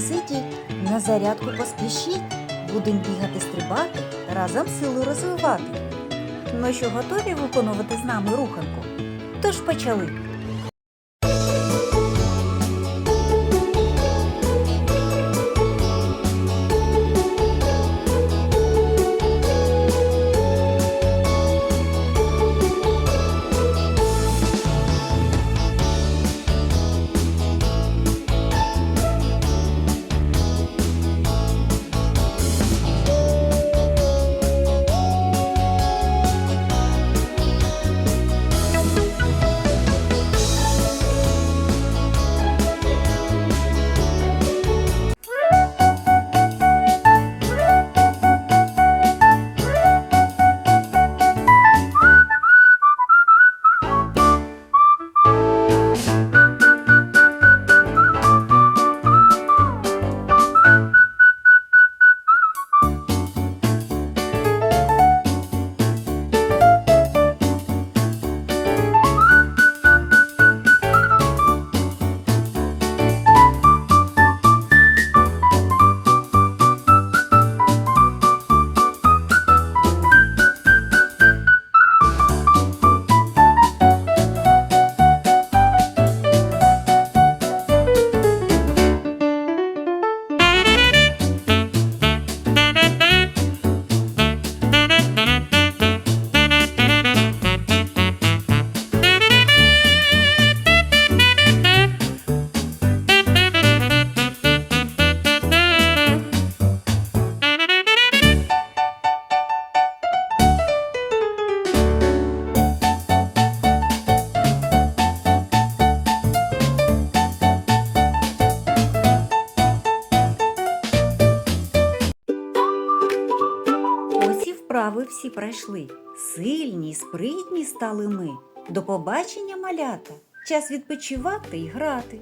сидіть, на зарядку поспішіть. будемо бігати, стрибати, разом силу розвивати. Ну що, готові виконувати з нами руханку? Тож почали. Вправи всі пройшли. Сильні, спритні стали ми. До побачення, малята. Час відпочивати і грати.